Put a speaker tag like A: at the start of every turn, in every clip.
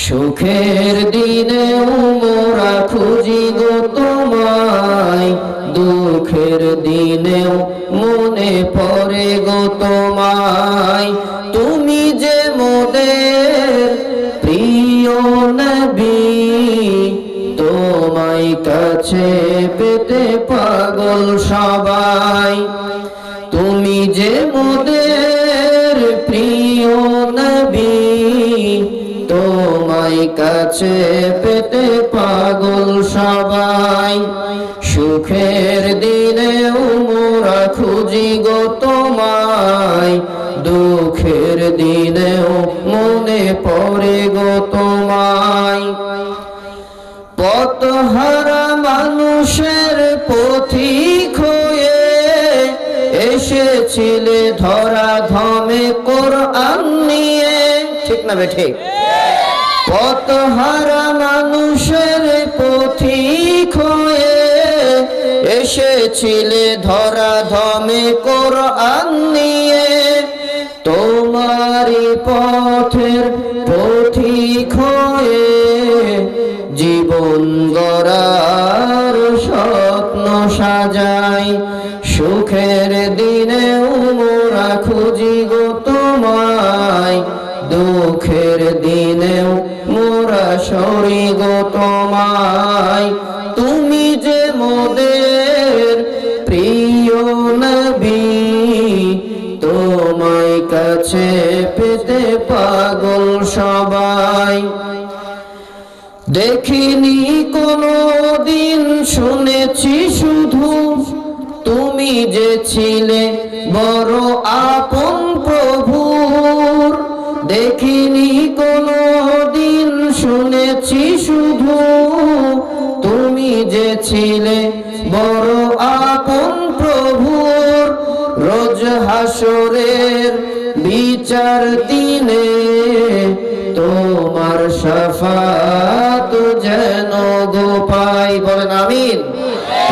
A: সুখের দিনে মোরা খুঁজি গো তোমায়, দুঃখের দিনেও মনে পড়ে গো তোমায়। তুমি যে মোদের প্রিয় নবী, তোমায় কাছে পেতে পাগল সবাই। তুমি যে মোদের কাছে পেতে পাগল সবাই। সুখের দিনে মোরা খুঁজি গো তোমায়। দুঃখের দিনেও মনে পড়ে গো তোমায়। পথহারা মানুষের পথিক হয়ে এসেছিলে ধরা ধমে কোরআন নিয়ে। ঠিক না বে ঠিক? পথহারা মানুষের পথিক হয়ে এসেছিলে ধরা ধমে কোরআন নিয়ে। তোমারই পথের পথিক হয়ে জীবন গড়ার স্বপ্ন সাজাই। সুখের দিনে মোরা খুঁজি গো তোমায়, দুঃখের মোরা সরি গো তোমায়। তুমি যে মোদের প্রিয় নবী, তোমায় কাছে পেতে পাগল সবাই। দেখিনি কোনো দিন শুনেছি শুধু, তুমি যে ছিলে বড় আপন প্রভুর। দেখিনি শুনেছি শুধু তুমি যে ছিলে বড় আপন প্রভুর রোজ হাসরের বিচার দিনে তোমার সাফাত যেন গোপাই বলেন আমিন।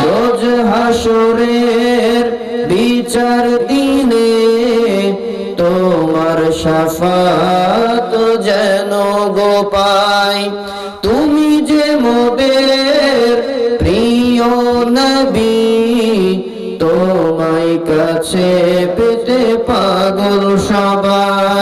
A: রোজ হাসরের বিচার দিনে সাফাত যেন গোপাই তুমি যে মোদের প্রিয় নবী তোমায় কাছে পেতে পাগল সবাই।